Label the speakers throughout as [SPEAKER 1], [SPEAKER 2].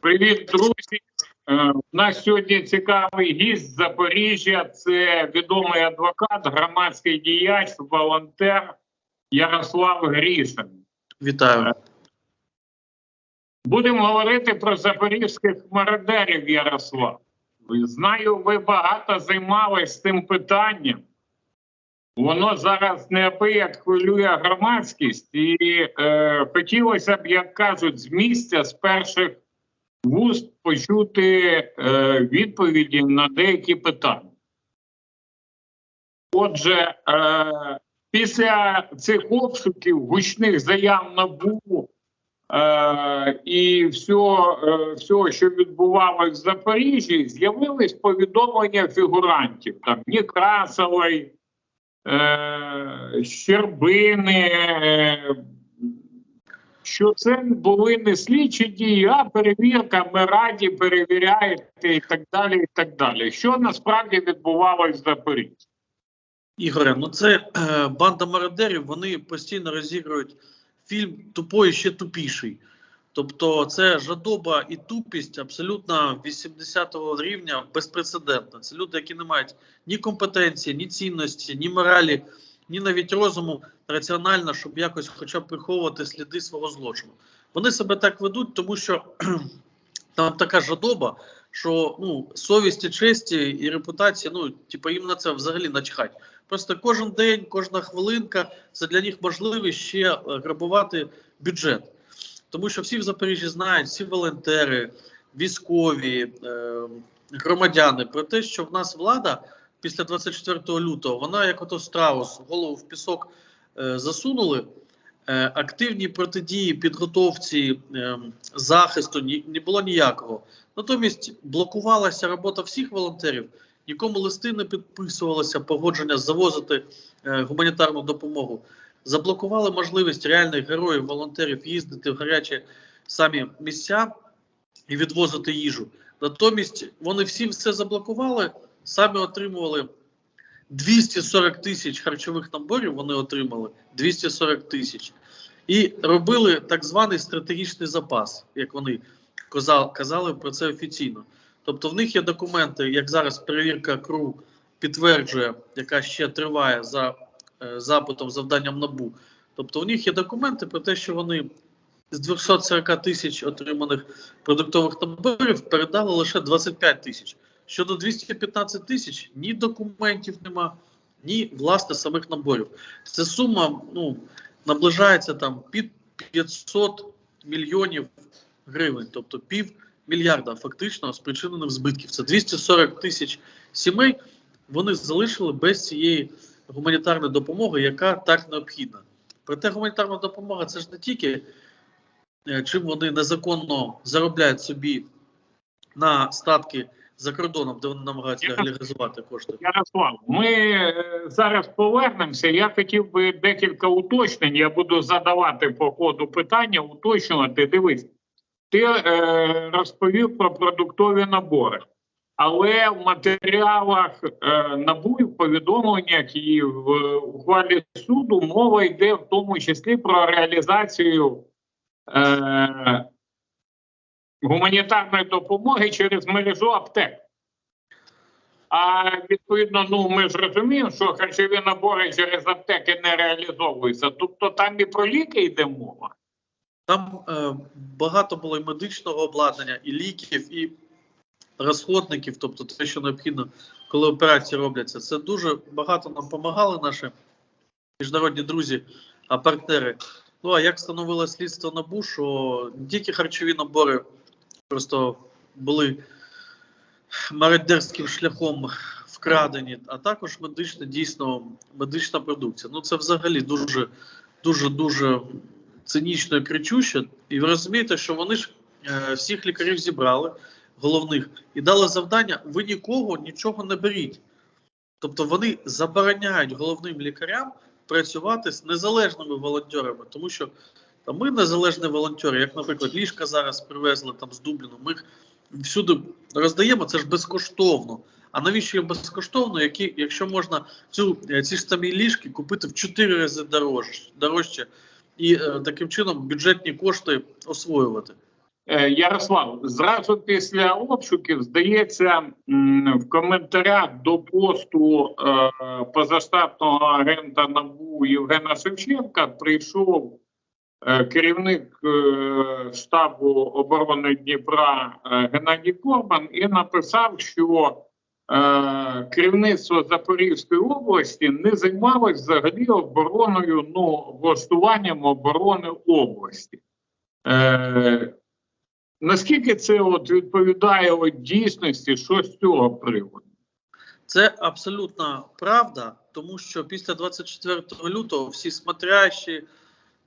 [SPEAKER 1] Привіт, друзі. Е, У нас сьогодні цікавий гість з Запоріжжя. Це відомий адвокат, громадський діяч, волонтер Ярослав Грішин.
[SPEAKER 2] Вітаю.
[SPEAKER 1] Будемо говорити про запорізьких мародерів, Ярослав. Знаю, ви багато займались цим питанням. Воно зараз неабияк хвилює громадськість, і е, хотілося б, як кажуть, з місця з перших вуст почути е, відповіді на деякі питання. Отже, е, після цих обшуків, гучних заяв НАБУ е, і всього, е, всього, що відбувалося в Запоріжжі, з'явились повідомлення фігурантів там Некрасової, е, Щербини. Е, що це були не слідчі дії, а перевірка, ми раді перевіряєте і так далі. і так далі. Що насправді відбувалось в Запоріжжі?
[SPEAKER 2] Ігоре, ну це е, банда мародерів, вони постійно розігрують фільм тупой ще тупіший. Тобто це жадоба і тупість абсолютно 80-го рівня безпрецедентна. Це люди, які не мають ні компетенції, ні цінності, ні моралі, ні навіть розуму раціонально, щоб якось хоча б приховувати сліди свого злочину. Вони себе так ведуть, тому що там така жадоба, що ну, совісті, честі і репутація, ну, типу, їм на це взагалі начхать. Просто кожен день, кожна хвилинка це для них можливість ще е, грабувати бюджет. Тому що всі в Запоріжжі знають, всі волонтери, військові, е, громадяни про те, що в нас влада після 24 лютого, вона як ото страус, голову в пісок е, засунули. Е, активні протидії, підготовці, е, захисту ні, не було ніякого. Натомість блокувалася робота всіх волонтерів, нікому листи не підписувалося, погодження завозити е, гуманітарну допомогу. Заблокували можливість реальних героїв, волонтерів їздити в гарячі самі місця і відвозити їжу. Натомість вони всі все заблокували, самі отримували 240 тисяч харчових наборів. Вони отримали 240 тисяч і робили так званий стратегічний запас, як вони казали, про це офіційно. Тобто, в них є документи, як зараз перевірка КРУ підтверджує, яка ще триває за е, запитом, завданням НАБУ. Тобто, у них є документи про те, що вони з 240 тисяч отриманих продуктових наборів передали лише 25 тисяч. Щодо 215 тисяч, ні документів нема, ні власне самих наборів. Це сума ну, наближається там під 500 мільйонів гривень, тобто пів мільярда фактично спричинених збитків. Це 240 тисяч сімей. Вони залишили без цієї гуманітарної допомоги, яка так необхідна. Проте гуманітарна допомога це ж не тільки е, чим вони незаконно заробляють собі на статки за кордоном, де вони намагаються легалізувати кошти.
[SPEAKER 1] Ярослав, ми е, зараз повернемося. Я хотів би декілька уточнень. Я буду задавати по ходу питання, уточнювати. Дивись, ти е, розповів про продуктові набори. Але в матеріалах е, НАБУ і в повідомленнях і в е, ухвалі суду мова йде в тому числі про реалізацію е, гуманітарної допомоги через мережу аптек. А відповідно, ну ми ж розуміємо, що харчові набори через аптеки не реалізовуються. Тобто там і про ліки йде мова.
[SPEAKER 2] Там е, багато було і медичного обладнання, і ліків, і розходників, тобто те, що необхідно, коли операції робляться. Це дуже багато нам допомагали наші міжнародні друзі, а партнери. Ну а як встановило слідство НАБУ, що не тільки харчові набори просто були мародерським шляхом вкрадені, а також медична, дійсно медична продукція. Ну це взагалі дуже, дуже, дуже цинічно і кричуще. І ви розумієте, що вони ж е, всіх лікарів зібрали, головних, і дали завдання: ви нікого нічого не беріть. Тобто вони забороняють головним лікарям працювати з незалежними волонтерами, тому що там ми незалежні волонтери, як, наприклад, ліжка зараз привезли там з Дубліну, ми їх всюди роздаємо, це ж безкоштовно. А навіщо їм безкоштовно, які, якщо можна цю, е, ці ж самі ліжки купити в 4 рази дорожче, дорожче і е, таким чином бюджетні кошти освоювати?
[SPEAKER 1] Е, Ярослав, зразу після обшуків, здається, в коментарях до посту е, позаштатного агента НАБУ Євгена Шевченка прийшов керівник е, штабу оборони Дніпра е, Геннадій Корбан і написав, що е, керівництво Запорізької області не займалось взагалі обороною, ну, влаштуванням оборони області. Е, Наскільки це от відповідає от дійсності, що з цього приводу?
[SPEAKER 2] Це абсолютна правда, тому що після 24 лютого всі смотрящі,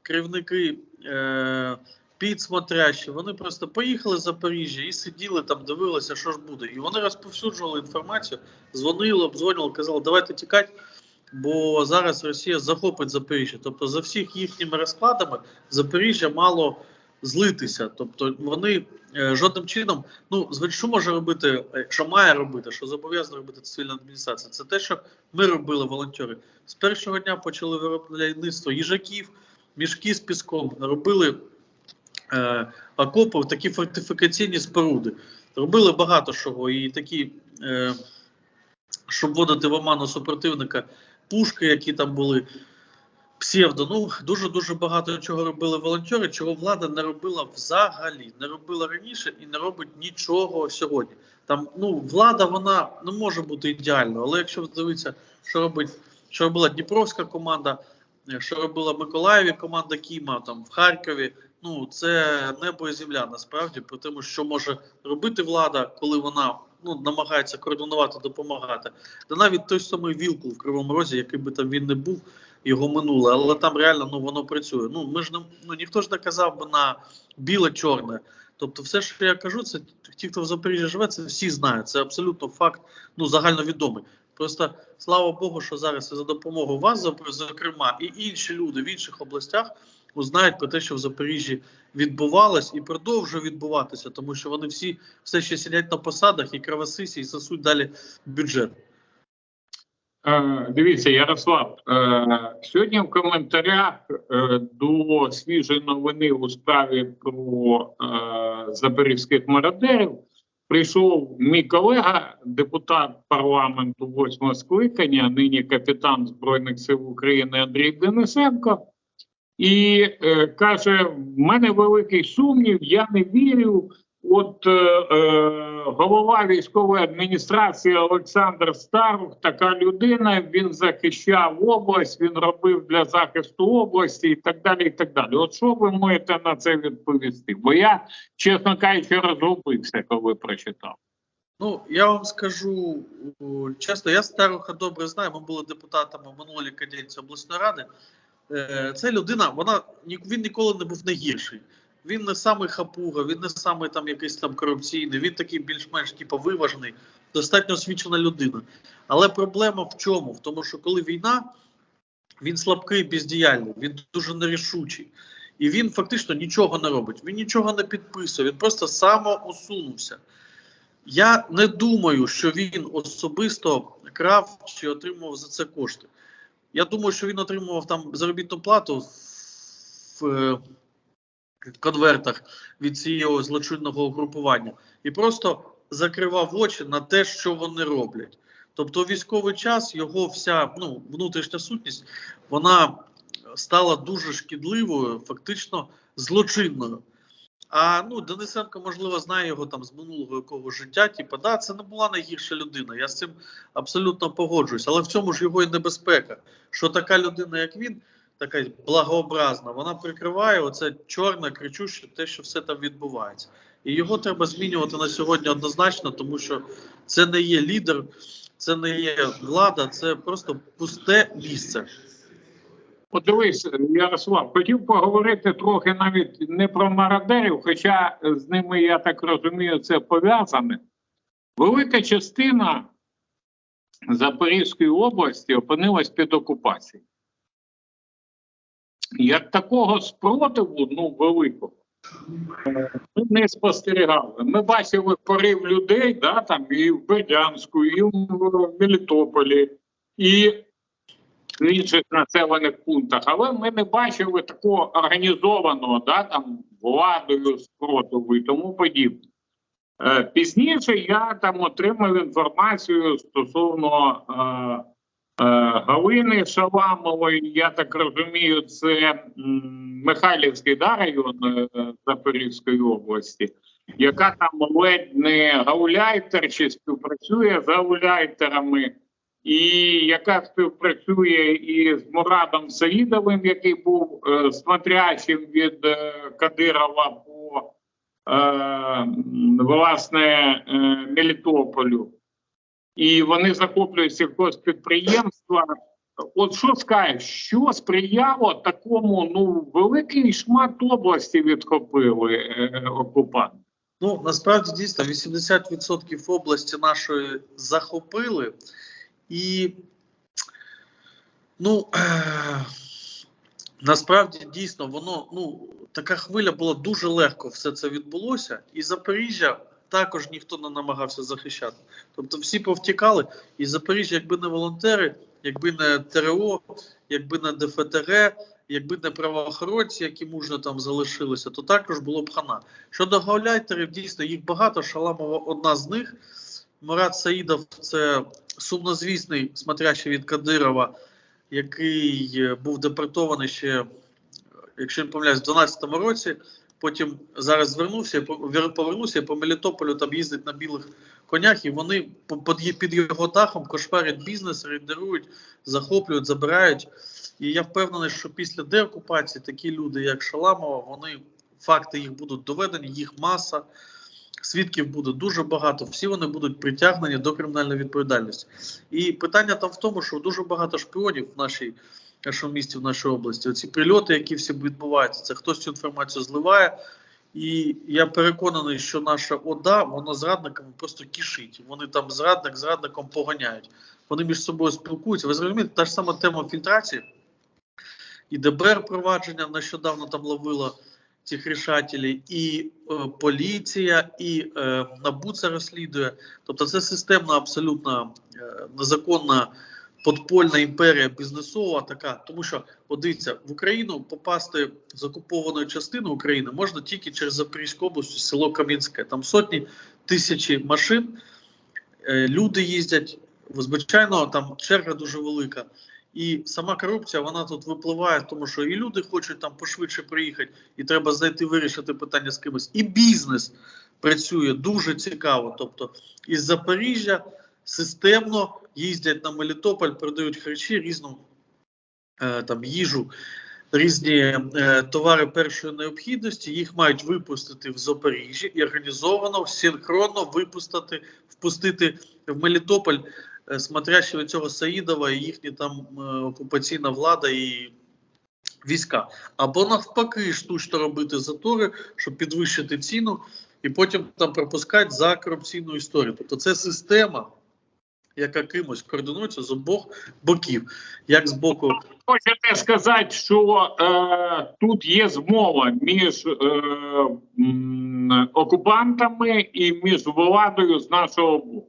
[SPEAKER 2] керівники е, підсмотрящі, вони просто поїхали з Запоріжжя і сиділи там, дивилися, що ж буде. І вони розповсюджували інформацію, дзвонили, обдзвонювали, казали, давайте тікати, бо зараз Росія захопить Запоріжжя. Тобто за всіх їхніми розкладами Запоріжжя мало злитися. Тобто вони е, жодним чином, ну що може робити, е, що має робити, що зобов'язана робити цивільна адміністрація. Це те, що ми робили волонтери. З першого дня почали виробництво їжаків, мішки з піском, робили е, окопи, такі фортифікаційні споруди. Робили багато чого. І такі, е, щоб вводити в оману супротивника, пушки, які там були. Псевдо, ну дуже дуже багато чого робили волонтери, чого влада не робила взагалі, не робила раніше і не робить нічого сьогодні. Там ну влада вона не може бути ідеальною, але якщо дивитися, що робить, що робила Дніпровська команда, що робила в Миколаєві команда Кіма, там в Харкові. Ну це небо і земля насправді, про тому, що може робити влада, коли вона ну намагається координувати, допомагати. Та навіть той самий Вілкул в Кривому Розі, який би там він не був його минуле, але там реально ну воно працює. Ну ми ж не ну ніхто ж не казав би на біле-чорне. Тобто, все, що я кажу, це ті, хто в Запоріжжі живе, це всі знають. Це абсолютно факт, ну загальновідомий. Просто слава Богу, що зараз за допомогою вас, зокрема, і інші люди в інших областях узнають про те, що в Запоріжжі відбувалось і продовжує відбуватися, тому що вони всі все ще сидять на посадах і кровосисі, і сосуть далі бюджет.
[SPEAKER 1] Е, Дивіться, Ярослав, е, сьогодні в коментарях е, до свіжої новини у справі про е, запорізьких мародерів прийшов мій колега, депутат парламенту восьмого скликання, нині капітан Збройних сил України Андрій Денисенко, і е, каже: в мене великий сумнів, я не вірю. От е, е, голова військової адміністрації Олександр Старух, така людина. Він захищав область, він робив для захисту області і так далі. І так далі. От що ви можете на це відповісти? Бо я, чесно кажучи, розгубився, коли прочитав.
[SPEAKER 2] Ну, я вам скажу чесно, я Старуха добре знаю. Ми були депутатами в минулій каденції обласної ради. Е, Це людина, вона він ніколи не був найгірший. Він не самий хапуга, він не самий там якийсь там корупційний, він такий більш-менш типу, виважений, достатньо освічена людина. Але проблема в чому? В тому, що коли війна, він слабкий, бездіяльний, він дуже нерішучий. І він фактично нічого не робить. Він нічого не підписує, він просто самоусунувся. Я не думаю, що він особисто крав чи отримував за це кошти. Я думаю, що він отримував там заробітну плату в е, конвертах від цієї злочинного угрупування і просто закривав очі на те, що вони роблять. Тобто, військовий час його вся ну, внутрішня сутність вона стала дуже шкідливою, фактично злочинною. А ну Денисенко, можливо, знає його там з минулого якого життя. Типа, да, це не була найгірша людина. Я з цим абсолютно погоджуюсь. Але в цьому ж його і небезпека. Що така людина, як він, така благообразна, вона прикриває оце чорне, кричуще, те, що все там відбувається. І його треба змінювати на сьогодні однозначно, тому що це не є лідер, це не є влада, це просто пусте місце.
[SPEAKER 1] От дивись, Ярослав, хотів поговорити трохи навіть не про мародерів, хоча з ними, я так розумію, це пов'язане. Велика частина Запорізької області опинилась під окупацією. Як такого спротиву, ну, великого, ми не спостерігали. Ми бачили порив людей, да, там і в Бердянську, і в Мелітополі, і в інших населених пунктах, але ми не бачили такого організованого, да, там владою спротиву і тому подібне. Е, Пізніше я там отримав інформацію стосовно е, Галини Шаламової. Я так розумію, це Михайлівський да, район е, Запорізької області, яка там ледь не гауляйтер чи співпрацює з гауляйтерами, і яка співпрацює і з Мурадом Саїдовим, який був е, смотрящим від е, Кадирова по е, власне е, Мелітополю. І вони захоплюють сільхозпідприємства. От що скажеш, що сприяло такому, ну, великий шмат області відхопили е, окупанти?
[SPEAKER 2] Ну насправді дійсно 80% області нашої захопили, і ну е, насправді дійсно воно ну така хвиля була дуже легко. Все це відбулося, і Запоріжжя також ніхто не намагався захищати. Тобто всі повтікали, і Запоріжжя, якби не волонтери, якби не ТРО, якби не ДФТГ, якби не правоохоронці, які мужно там залишилися, то також було б хана. Щодо гауляйтерів, дійсно їх багато. Шаламова одна з них. Мурат Саїдов це сумнозвісний смотрящий від Кадирова, який е, був депортований ще, якщо не помиляюсь, в 12-му році. Потім зараз звернувся, повернувся по Мелітополю там їздить на білих конях, і вони під, його дахом кошмарять бізнес, рейдерують, захоплюють, забирають. І я впевнений, що після деокупації такі люди, як Шаламова, вони факти їх будуть доведені, їх маса, свідків буде дуже багато. Всі вони будуть притягнені до кримінальної відповідальності. І питання там в тому, що дуже багато шпіонів в нашій нашому місті, в нашій області. Оці прильоти, які всі відбуваються, це хтось цю інформацію зливає. І я переконаний, що наша ОДА, вона зрадниками просто кишить. Вони там зрадник зрадником поганяють. Вони між собою спілкуються. Ви зрозумієте, та ж сама тема фільтрації. І ДБР провадження нещодавно там ловило цих рішателів, і е, поліція, і е, НАБУ це розслідує. Тобто це системна, абсолютно е, незаконна подпольна імперія бізнесова така. Тому що, от в Україну попасти з окупованої частини України можна тільки через Запорізьку область, село Кам'янське. Там сотні тисячі машин, е, люди їздять. Звичайно, там черга дуже велика. І сама корупція вона тут випливає, тому що і люди хочуть там пошвидше приїхати, і треба знайти вирішити питання з кимось. І бізнес працює дуже цікаво. Тобто із Запоріжжя системно їздять на Мелітополь, продають харчі, різну е, там їжу, різні е, товари першої необхідності. Їх мають випустити в Запоріжжі і організовано синхронно випустити, впустити в Мелітополь е, від цього Саїдова і їхні там е, окупаційна влада і війська. Або навпаки, штучно робити затори, щоб підвищити ціну, і потім там пропускати за корупційну історію. Тобто це система, яка кимось координується з обох боків, як з боку
[SPEAKER 1] Хочете сказати, що е, тут є змова між е, м, окупантами і між владою з нашого боку.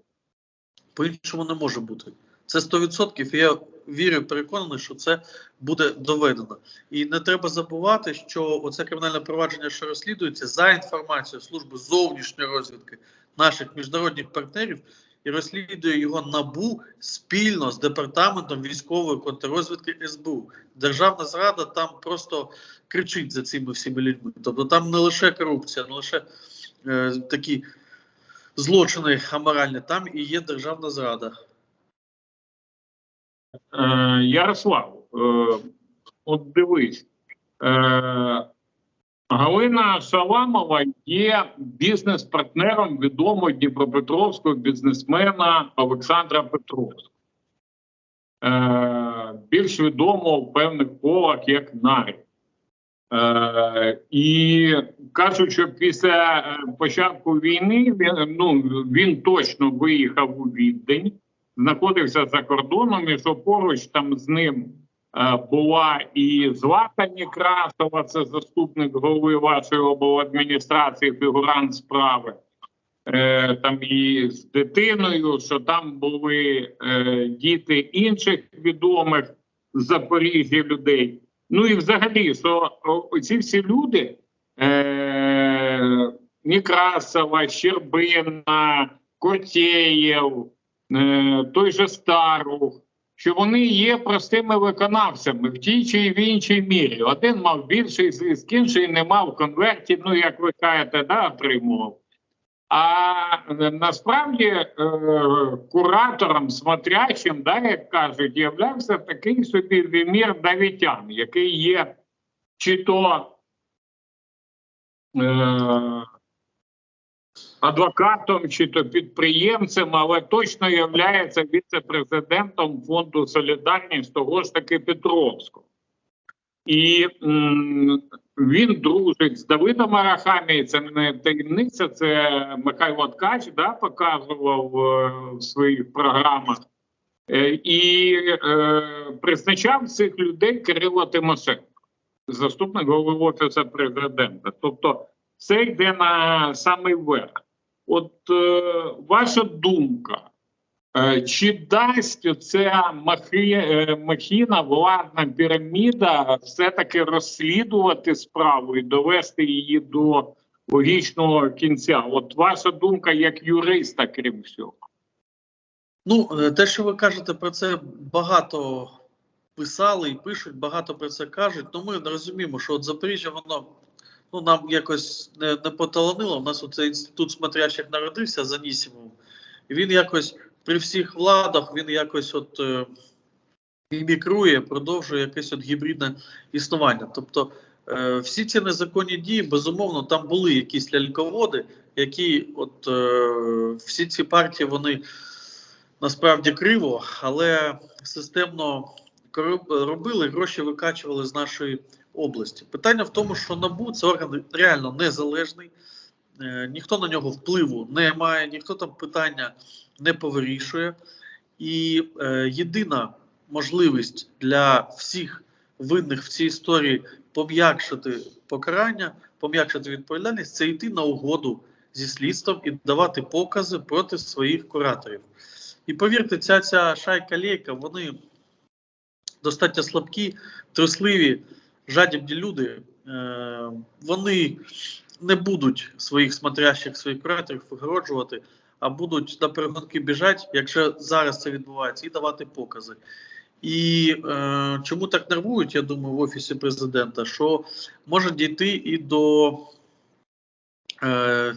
[SPEAKER 2] По-іншому не може бути. Це 100%. Я вірю, переконаний, що це буде доведено. І не треба забувати, що оце кримінальне провадження, що розслідується, за інформацією служби зовнішньої розвідки наших міжнародних партнерів, і розслідує його набу спільно з департаментом військової контррозвідки СБУ. Державна зрада там просто кричить за цими всіми людьми. Тобто там не лише корупція, не лише е, такі злочини аморальні, там і є державна зрада.
[SPEAKER 1] Е, Ярослав, е, от дивись, е, Галина Шаламова є бізнес-партнером відомого дніпропетровського бізнесмена Олександра Петровського. Е, більш відомого в певних колах як Нарі. Е, і кажуть, що після е, початку війни він, ну, він точно виїхав у Віддень, знаходився за кордоном, і що поруч там з ним була і Злата Некрасова, це заступник голови вашої обладміністрації, фігурант справи. Е, там і з дитиною, що там були е, діти інших відомих Запоріжжя людей. Ну і взагалі, що ці всі люди е, Некрасова, Щербина, Котєєв, е, той же Старух, що вони є простими виконавцями в тій чи в іншій мірі. Один мав більший зиск, інший не мав конвертів, ну як ви кажете, да, отримував. А е, насправді е, куратором, смотрячим, да, як кажуть, являвся такий собі Вімір Давітян, який є чи то е, адвокатом, чи то підприємцем, але точно являється віце-президентом фонду Солідарність того ж таки Петровського. І м, він дружить з Давидом Арахамією, це не таємниця, це Михайло Ткач да, показував е, в своїх програмах. Е, і е, призначав цих людей Кирило Тимошенко, заступник голови офісу президента. Тобто це йде на самий верх. От е, ваша думка, е, чи дасть ця махи, е, махіна, владна піраміда все-таки розслідувати справу і довести її до логічного кінця? От ваша думка як юриста, крім всього.
[SPEAKER 2] Ну, те, що ви кажете про це, багато писали і пишуть, багато про це кажуть. Ну, ми розуміємо, що от Запоріжжя, воно ну, нам якось не, не поталанило. У нас оцей інститут смотрящих народився за Нісімовим. І він якось при всіх владах, він якось от е, іммікрує, продовжує якесь от гібридне існування. Тобто е, всі ці незаконні дії, безумовно, там були якісь ляльководи, які от е, всі ці партії, вони насправді криво, але системно робили, гроші викачували з нашої області. Питання в тому, що НАБУ це орган реально незалежний, е, ніхто на нього впливу не має, ніхто там питання не повирішує. І е, єдина можливість для всіх винних в цій історії пом'якшити покарання, пом'якшити відповідальність це йти на угоду зі слідством і давати покази проти своїх кураторів. І повірте, ця ця шайка лейка, вони достатньо слабкі, трусливі, жадібні люди. Е, вони не будуть своїх смотрящих, своїх кураторів вигороджувати, а будуть на перегонки біжать, якщо зараз це відбувається, і давати покази. І е, чому так нервують, я думаю, в офісі президента, що може дійти і до е,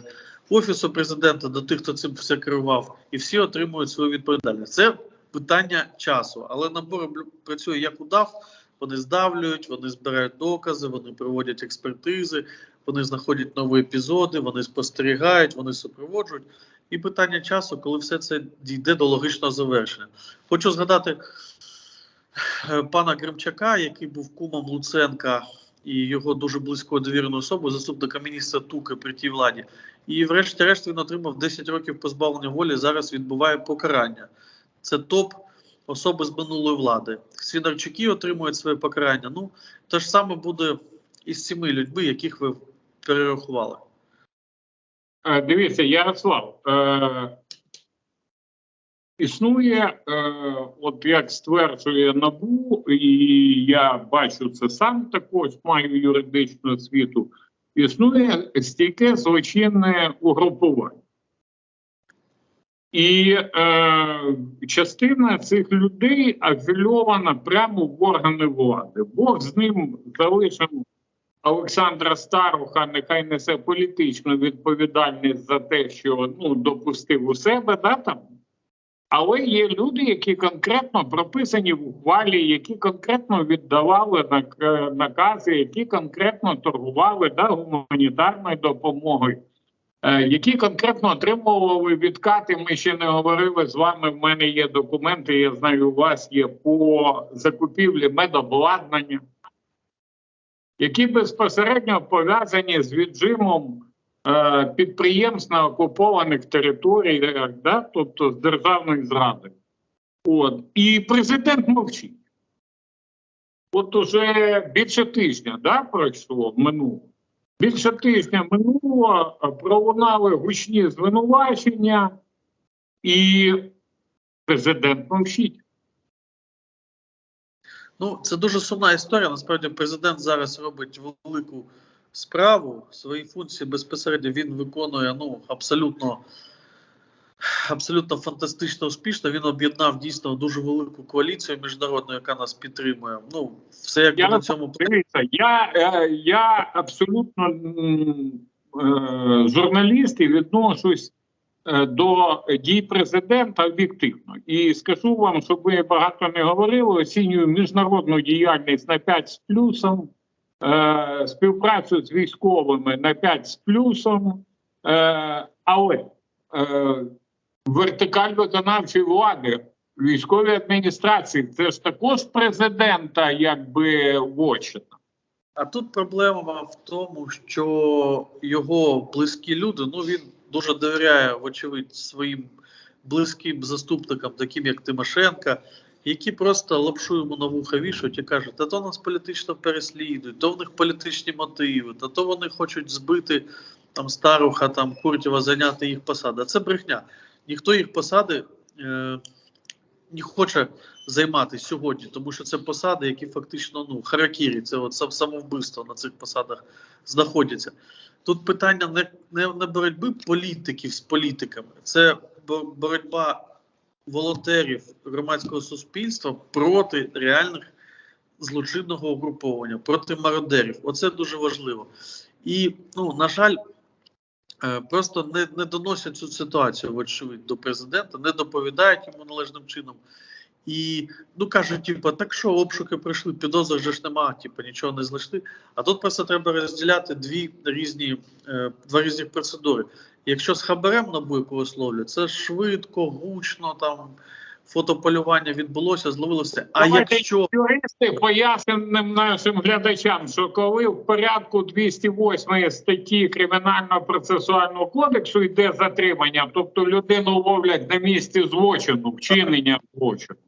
[SPEAKER 2] офісу президента, до тих, хто цим все керував, і всі отримують свою відповідальність. Це питання часу, але набор працює як удав. Вони здавлюють, вони збирають докази, вони проводять експертизи, вони знаходять нові епізоди, вони спостерігають, вони супроводжують. І питання часу, коли все це дійде до логічного завершення. Хочу згадати е, пана Гримчака, який був кумом Луценка і його дуже близькою довіреною особою, заступника міністра Туки при тій владі. І, врешті-решт, він отримав 10 років позбавлення волі. Зараз відбуває покарання. Це топ особи з минулої влади. Свінарчуки отримують своє покарання. Ну, те ж саме буде із цими людьми, яких ви перерахували.
[SPEAKER 1] Е, Дивіться, Ярослав, е, існує, е, от як стверджує НАБУ, і я бачу це сам також, маю юридичну освіту, існує стійке злочинне угрупування. І е, частина цих людей афільована прямо в органи влади. Бог з ним залишив Олександра Старуха, нехай несе політичну відповідальність за те, що ну, допустив у себе, да, там. Але є люди, які конкретно прописані в ухвалі, які конкретно віддавали нак- накази, які конкретно торгували да, гуманітарною допомогою, які конкретно отримували відкати. Ми ще не говорили з вами. В мене є документи. Я знаю, у вас є по закупівлі медобладнання які безпосередньо пов'язані з віджимом е, підприємств на окупованих територіях, да? тобто з державною зрадою. От. І президент мовчить. От уже більше тижня да, пройшло минуло. Більше тижня минуло, пролунали гучні звинувачення, і президент мовчить.
[SPEAKER 2] Ну, це дуже сумна історія. Насправді, президент зараз робить велику справу, свої функції безпосередньо він виконує ну, абсолютно, абсолютно фантастично успішно. Він об'єднав дійсно дуже велику коаліцію міжнародну, яка нас підтримує. Ну, все якби
[SPEAKER 1] Я
[SPEAKER 2] на цьому
[SPEAKER 1] Дивіться, я, е, я абсолютно е, журналіст і відношусь е, до дій президента об'єктивно. І скажу вам, щоб ви багато не говорили, оцінюю міжнародну діяльність на 5 з плюсом, е, співпрацю з військовими на 5 з плюсом, е, але е, вертикаль виконавчої влади. Військовій адміністрації це ж також президента, якби вочина.
[SPEAKER 2] А тут проблема в тому, що його близькі люди, ну він дуже довіряє, вочевидь, своїм близьким заступникам, таким як Тимошенка, які просто лапшу йому на вуха вішають і кажуть, та то нас політично переслідують, то в них політичні мотиви, та то вони хочуть збити там старуха, там Куртєва, зайняти їх посади. А це брехня. Ніхто їх посади е, не хоче займати сьогодні, тому що це посади, які фактично ну харакірі, це от самовбивство на цих посадах знаходяться. Тут питання не, не, не боротьби політиків з політиками, це боротьба волонтерів громадського суспільства проти реальних злочинного угруповання, проти мародерів. Оце дуже важливо. І, ну, на жаль, просто не, не доносять цю ситуацію, вочевидь, до президента, не доповідають йому належним чином. І ну кажуть, типу, так що обшуки пройшли, підозр же ж нема, типу, нічого не знайшли. А тут просто треба розділяти дві різні, е, два різні процедури. Якщо з хабарем НАБУ якогось ловлять, це швидко, гучно, там фотополювання відбулося, зловили все. А
[SPEAKER 1] Давайте
[SPEAKER 2] якщо
[SPEAKER 1] юристи пояснимо нашим глядачам, що коли в порядку 208 статті Кримінального процесуального кодексу йде затримання, тобто людину ловлять на місці злочину, вчинення злочину,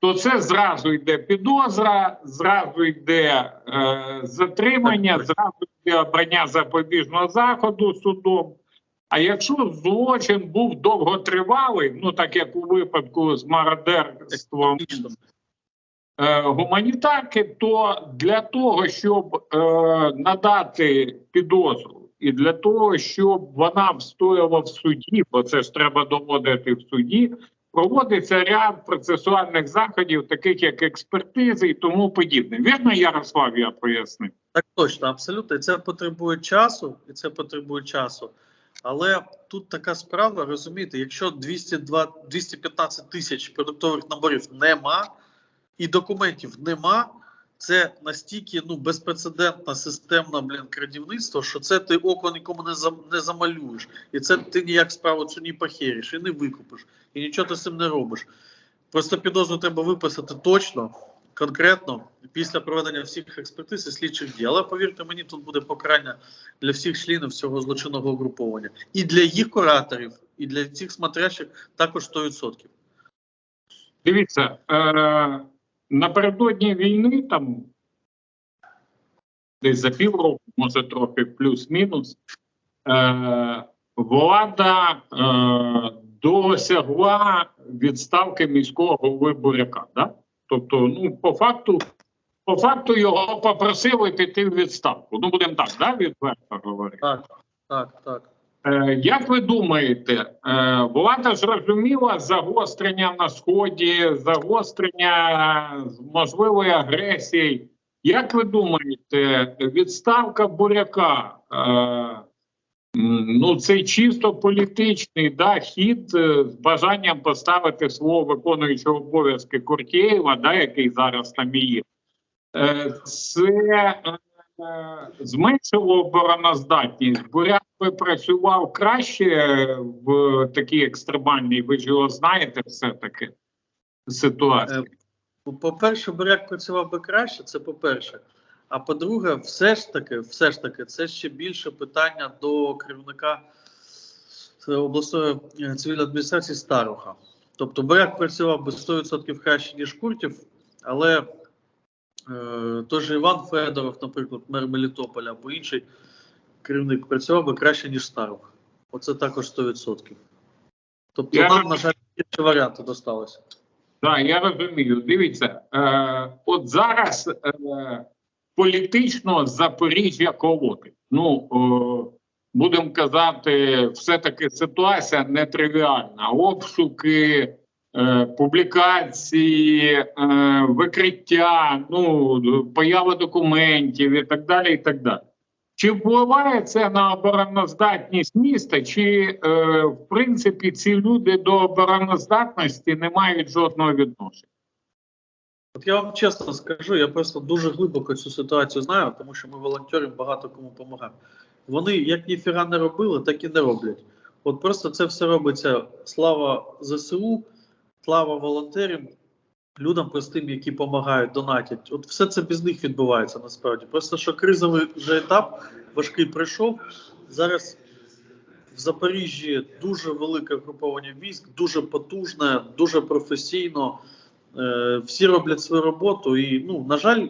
[SPEAKER 1] то це зразу йде підозра, зразу йде е, затримання, зразу йде обрання запобіжного заходу судом. А якщо злочин був довготривалий, ну так як у випадку з мародерством е, гуманітарки, то для того, щоб е, надати підозру, і для того, щоб вона встояла в суді, бо це ж треба доводити в суді, проводиться ряд процесуальних заходів, таких як експертизи і тому подібне. Вірно, Ярослав, я пояснив.
[SPEAKER 2] Так точно, абсолютно. І це потребує часу, і це потребує часу. Але тут така справа, розумієте, якщо 202, 215 тисяч продуктових наборів нема і документів нема, це настільки ну, безпрецедентна системна блін, крадівництво, що це ти око нікому не, зам, не замалюєш. І це ти ніяк справу цю не похериш і не викупиш, і нічого ти з цим не робиш. Просто підозру треба виписати точно, конкретно, після проведення всіх експертиз і слідчих дій. Але повірте мені, тут буде покарання для всіх членів цього злочинного угруповання. І для їх кураторів, і для цих смотрящих також 100%.
[SPEAKER 1] Дивіться, е, напередодні війни, там десь за півроку, може трохи плюс-мінус, е, влада е, досягла відставки міського голови Буряка. Да? Тобто, ну, по факту, по факту його попросили піти в відставку. Ну, будемо так, да, відверто говорити.
[SPEAKER 2] Так, так, так.
[SPEAKER 1] Е, Як ви думаєте, е, влада ж розуміла загострення на сході, загострення можливої агресії? Як ви думаєте, відставка буряка? е, Ну, це чисто політичний да, хід е, з бажанням поставити свого виконуючого обов'язки Куртєєва, да, який зараз там є. Е, Це е, зменшило обороноздатність. Буряк би працював краще в такій екстремальній, ви ж його знаєте, все-таки ситуації.
[SPEAKER 2] По-перше, буряк працював би краще, це по-перше. А по-друге, все ж таки, все ж таки, це ще більше питання до керівника е, обласної е, цивільної адміністрації Старуха. Тобто буряк працював би 100% краще, ніж Куртів, але е, той же Іван Федоров, наприклад, мер Мелітополя або інший керівник працював би краще, ніж Старух. Оце також 100%. Тобто,
[SPEAKER 1] Я
[SPEAKER 2] нам, на жаль, інші варіанти досталося.
[SPEAKER 1] Так, я розумію. Дивіться, е, от зараз е, політично Запоріжжя колоти. Ну е, будемо казати, все-таки ситуація нетривіальна. Обшуки, е, публікації, е, викриття, ну поява документів і так далі. І так далі. Чи впливає це на обороноздатність міста, чи е, в принципі ці люди до обороноздатності не мають жодного відношення?
[SPEAKER 2] От я вам чесно скажу, я просто дуже глибоко цю ситуацію знаю, тому що ми волонтерам багато кому допомагаємо. Вони як ніфіга не робили, так і не роблять. От просто це все робиться слава ЗСУ, слава волонтерам, людям простим, які допомагають, донатять. От все це без них відбувається насправді. Просто що кризовий вже етап важкий пройшов. Зараз в Запоріжжі дуже велике груповання військ, дуже потужне, дуже професійно. Е, всі роблять свою роботу, і ну на жаль,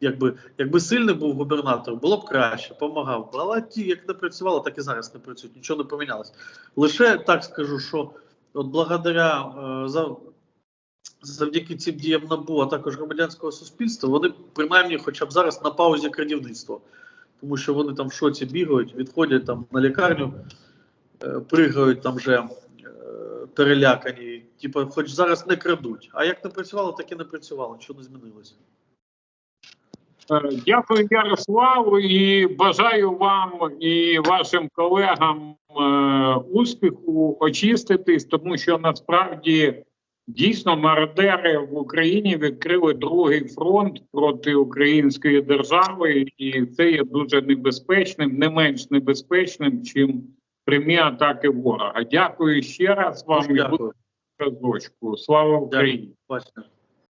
[SPEAKER 2] якби якби сильний був губернатор, було б краще, допомагав. Але ті, як не працювали, так і зараз не працюють. Нічого не помінялось. Лише так скажу, що от благодаря е, за. Завдяки цим діям НАБУ, а також громадянського суспільства, вони принаймні, хоча б зараз на паузі крадівництва, тому що вони там в шоці бігають, відходять там на лікарню, е, пригають там вже е, перелякані. Типу, хоч зараз не крадуть. А як не працювало, так і не працювало, нічого не змінилося.
[SPEAKER 1] Е, Дякую, Ярославу, і бажаю вам і вашим колегам е, успіху очиститись, тому що насправді дійсно мародери в Україні відкрили другий фронт проти української держави, і це є дуже небезпечним, не менш небезпечним, чим прямі атаки ворога. Дякую ще раз вам
[SPEAKER 2] дякую.
[SPEAKER 1] Ласка, Слава Україні!
[SPEAKER 2] Бачите.